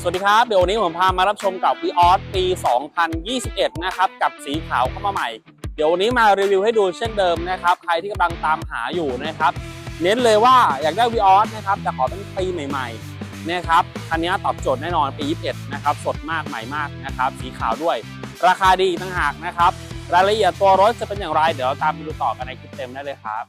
สวัสดีครับ เดี๋ยววันนี้ผมพามารับชมกับ v ีออสปี 2021 นะครับ กับสีขาวเข้ามาใหม่ เดี๋ยววันนี้มารีวิวให้ดูเช่นเดิมนะครับ ใครที่กำลังตามหาอยู่นะครับ เน้นเลยว่าอยากได้ v ีออสนะครับแต่ขอเป็นปีใหม่ๆนะครับ คันนี้ตอบโจทย์แน่นอนปี 21 นะครับ สดมากใหม่มากนะครับ สีขาวด้วย ราคาดีต่างหากนะครับ รายละเอียดตัวรถจะเป็นอย่างไร เดี๋ยวเราตามไปดูต่อกันในคลิปเต็มได้เลยครับ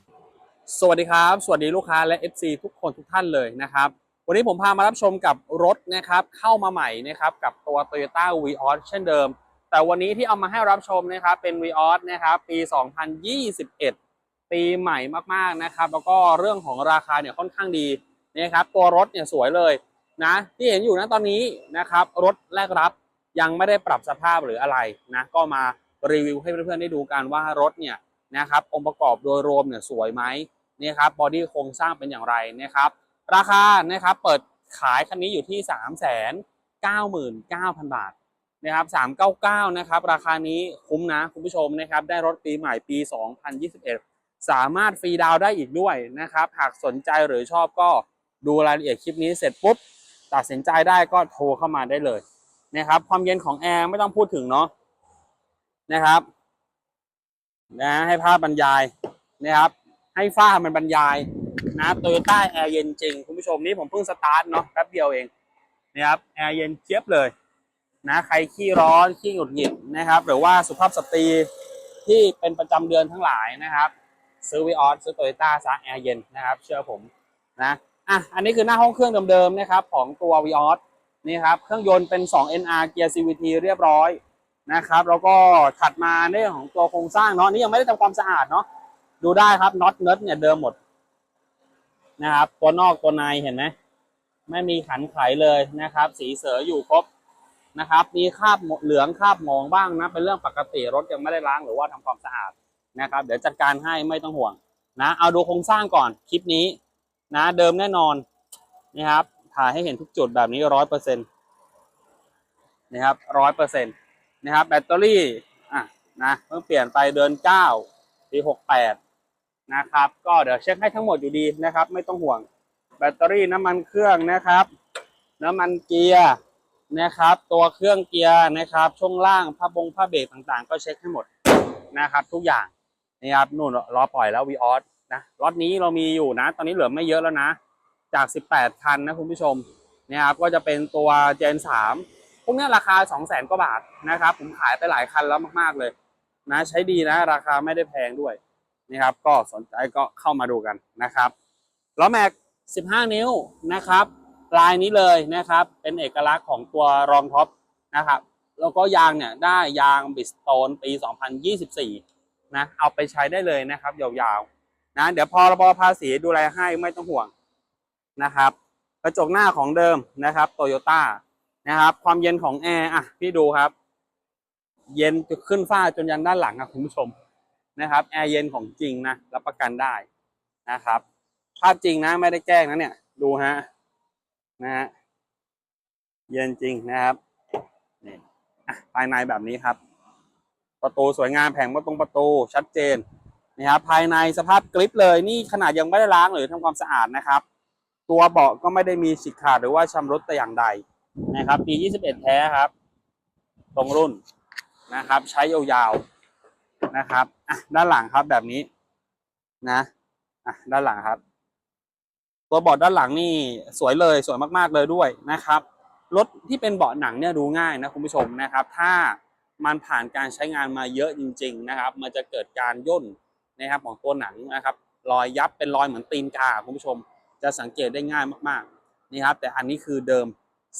สวัสดีครับ สวัสดีลูกค้าและ FC ทุกคนทุกท่านเลยนะครับ วันนี้ผมพามารับชมกับรถนะครับเข้ามาใหม่นะครับกับตัว Toyota v ีออสเช่นเดิม แต่วันนี้ที่เอามาให้รับชมนะครับเป็น v ีออสนะครับปี 2021 ปีใหม่มากๆนะครับแล้วก็เรื่องของราคาเนี่ยค่อนข้างดีนะครับตัวรถเนี่ยสวยเลยนะที่เห็นอยู่นะตอนนี้นะครับรถแรกรับยังไม่ได้ปรับสภาพหรืออะไรนะก็มารีวิวให้เพื่อนๆได้ดูกันว่ารถเนี่ยนะครับองค์ประกอบโดยรวมเนี่ยสวยไหมนี่ครับบอดี้โครงสร้างเป็นอย่างไรนะครับ ราคานะครับเปิดขายคันนี้อยู่ที่ 3 9 9 0 0 0 บาทนะครับ 399 นะครับ ราคานี้คุ้มนะคุณผู้ชมนะครับ ได้รถปีใหม่ปี 2021 สามารถฟรีดาวได้อีกด้วยนะครับ หากสนใจหรือชอบก็ดูรายละเอียดคลิปนี้เสร็จปุ๊บ ตัดสินใจได้ก็โทรเข้ามาได้เลยนะครับ ความเย็นของแอร์ไม่ต้องพูดถึงเนาะนะครับนะให้ภาพบรรยายนะครับ ให้ฝ้ามันบรรยาย นะโตโยต้าแอร์เย็นจริง คุณผู้ชมนี่ผมเพิ่งสตาร์ทเนาะแป๊บเดียวเองนะครับแอร์เย็นเจี๊ยบเลยนะใครขี้ร้อนขี้หงุดหงิดนะครับ หรือว่าสุภาพสตรีที่เป็นประจำเดือนทั้งหลายนะครับซื้อวีออสซื้อโตโยต้าซะแอร์เย็นนะครับ เชื่อผมนะอะอันนี้คือหน้าห้องเครื่องเดิมๆนะครับ ของตัววีออสนี่ครับเครื่องยนต์เป็น 2 NR เกียร์ CVT เรียบร้อยนะครับ แล้วก็ถัดมาในเรื่องของตัวโครงสร้างเนาะนี่ยังไม่ได้ทำความสะอาดเนาะดูได้ครับน็อตเนิร์ดเนี่ยเดิมหมด นะครับ ตัวนอกตัวในเห็นไหมไม่มีขันไขเลยนะครับ สีเสืออยู่ครบนะครับ มีคราบเหลืองคราบหมองบ้างนะ เป็นเรื่องปกติรถยังไม่ได้ล้างหรือว่าทำความสะอาดนะครับ เดี๋ยวจัดการให้ไม่ต้องห่วงนะเอาดูโครงสร้างก่อนคลิปนี้นะเดิมแน่นอนนะครับถ่ายให้เห็นทุกจุดแบบนี้ร้อยเปอร์เซ็นต์นะครับร้อยเปอร์เซ็นต์นะครับแบตเตอรี่อะนะเพิ่งเปลี่ยนไปเดือนเก้าปีหกแปด นะครับ ก็เดี๋ยวเช็คให้ทั้งหมดอยู่ดีนะครับ ไม่ต้องห่วง แบตเตอรี่น้ำมันเครื่องนะครับ น้ำมันเกียร์นะครับ ตัวเครื่องเกียร์นะครับ ช่วงล่างผ้าบงผ้าเบรกต่างๆ ก็เช็คให้หมดนะครับ ทุกอย่างนี่ครับนู่นรอปล่อยแล้ววีออสนะรถนี้เรามีอยู่นะ ตอนนี้เหลือไม่เยอะแล้วนะ จาก 18 คันนะคุณผู้ชมนี่ยครับก็จะเป็นตัวเจน3พวกนี้ราคา 2 0 0 0 0 0กว่าบาทนะครับ ผมขายไปหลายคันแล้วมากๆเลย นะ ใช้ดีนะ ราคาไม่ได้แพงด้วย นี่ครับก็สนใจก็เข้ามาดูกันนะครับล้อแม็ก 15 นิ้วนะครับ ลายนี้เลยนะครับ เป็นเอกลักษณ์ของตัวรองท็อปนะครับ แล้วก็ยางเนี่ยได้ยางบิสโตนปี 2024 นะเอาไปใช้ได้เลยนะครับ ยาวๆนะเดี๋ยวพอระบภาษีดูแลให้ไม่ต้องห่วงนะครับ กระจกหน้าของเดิมนะครับโตโยต้านะครับ ความเย็นของแอร์อะพี่ดูครับ เย็นจะขึ้นฟ้าจนยันด้านหลังครับคุณผู้ชม นะครับแอร์เย็นของจริงนะรับประกันได้นะครับ ภาพจริงนะไม่ได้แกล้งนะเนี่ย ดูฮะนะฮะเย็นจริงนะครับนี่ภายในแบบนี้ครับ ประตูสวยงามแผงประตูประตูชัดเจนนะครับภายในสภาพกริปเลยนี่ขนาดยังไม่ได้ล้างหรือทำความสะอาดนะครับ ตัวเบาะก็ไม่ได้มีฉีกขาดหรือว่าชำรุดแต่อย่างใดนะครับปี 21 แท้ครับ ตรงรุ่นนะครับ ใช้ยาวๆ นะครับอะด้านหลังครับแบบนี้นะอะด้านหลังครับ ตัวเบาะด้านหลังนี่สวยเลยสวยมากๆเลยด้วยนะครับรถที่เป็นเบาะหนังเนี่ยดูง่ายนะคุณผู้ชมนะครับ ถ้ามันผ่านการใช้งานมาเยอะจริง ๆนะครับ มันจะเกิดการย่นนะครับของตัวหนังนะครับ รอยยับเป็นรอยเหมือนตีนกาคุณผู้ชม จะสังเกตได้ง่ายมากๆนี่ครับ แต่อันนี้คือเดิม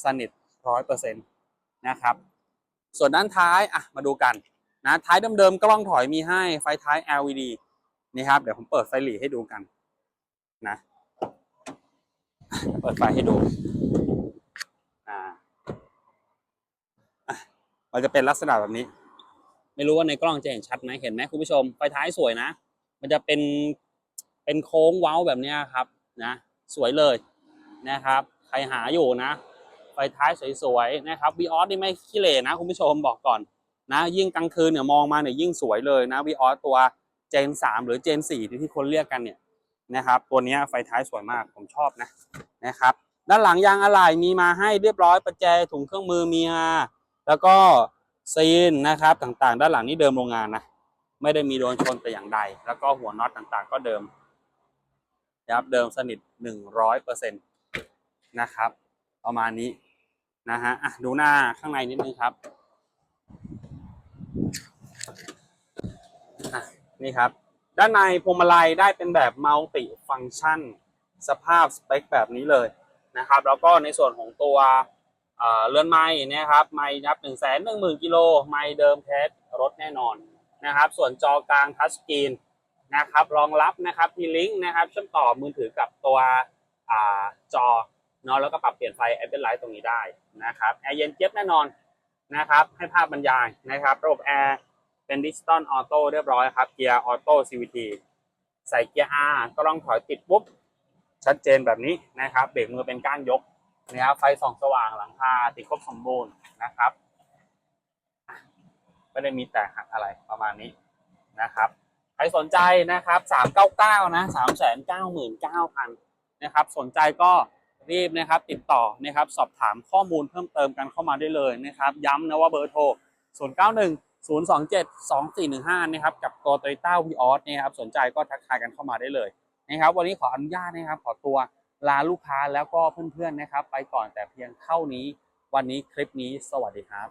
สนิทร้อยเปอร์เซ็นต์นะครับ ส่วนด้านท้ายอะมาดูกัน นะท้ายเดิมๆกล้องถอยมีให้ไฟท้าย LED นี่ครับ เดี๋ยวผมเปิดไฟหลีให้ดูกัน นะ เปิดไฟให้ดูอ่ามันจะเป็นลักษณะแบบนี้ ไม่รู้ว่าในกล้องจะเห็นชัดไหมเห็นไหมคุณผู้ชม ไฟท้ายสวยนะ มันจะเป็นเป็นโค้งเว้าแบบนี้ครับ นะ สวยเลยนะครับ ใครหาอยู่นะ ไฟท้ายสวยๆนะครับวีออสนี่ไม่ขี้เหร่นะคุณผู้ชมบอกก่อน นะยิ่งกลางคืนเนี่ยมองมาเนี่ยยิ่งสวยเลยนะวีออสตัวเจนสามหรือเจนสี่ที่คนเรียกกันเนี่ยนะครับ ตัวนี้ไฟท้ายสวยมากผมชอบนะนะครับ ด้านหลังยางอะไหล่มีมาให้เรียบร้อยประแจถุงเครื่องมือมีมาแล้วก็ซีนนะครับต่างๆ ด้านหลังนี่เดิมโรงงานนะไม่ได้มีโดนชนแต่อย่างใด แล้วก็หัวน็อตต่างๆ ก็เดิมนะครับเดิมสนิทหนึ่งร้อยเปอร์เซ็นต์นะครับ ประมาณนี้นะฮะดูหน้าข้างในนิดนึงครับอะ นี่ครับ ด้านในพวงมาลัยได้เป็นแบบมัลติฟังชันสภาพสเปคแบบนี้เลยนะครับ แล้วก็ในส่วนของตัวเรือนไม้นะครับ ไม้นับหนึ่งแสนหนึ่งหมื่นกิโลไม้เดิมเทสรถแน่นอนนะครับ ส่วนจอกลางทัชสกรีนนะครับ รองรับนะครับมีลิงก์นะครับเชื่อมต่อมือถือกับตัวอจอเนาะแล้วก็ปรับเปลี่ยนไฟแอปเปิลไลท์ตรงนี้ได้นะครับแอร์เย็นเจี๊ยบแน่นอนนะครับ ให้ภาพบรรยายนะครับ ระบบแอร์ เป็นดิจิตอลออโต้เรียบร้อยครับเกียร์ออโต้ CVT ใส่เกียร์ R ก็ลองถอยติดปุ๊บ ชัดเจนแบบนี้นะครับ เบรกมือเป็นก้านยกนะครับไฟส่องสว่างหลังคาติดครบสมบูรณ์นะครับไม่ได้มีแตกหักอะไรประมาณนี้นะครับ ใครสนใจนะครับ399นะ399,000นะครับ สนใจก็รีบนะครับติดต่อนะครับ สอบถามข้อมูลเพิ่มเติมกันเข้ามาได้เลยนะครับ ย้ำนะว่าเบอร์โทร091 027 2415นะครับกับโกโตโยต้าวีออสนะครับสนใจก็ทักทายกันเข้ามาได้เลยนะครับวันนี้ขออนุญาตนะครับขอตัวลาลูกค้าแล้วก็เพื่อนๆนะครับ ไปก่อนแต่เพียงเท่านี้ วันนี้คลิปนี้สวัสดีครับ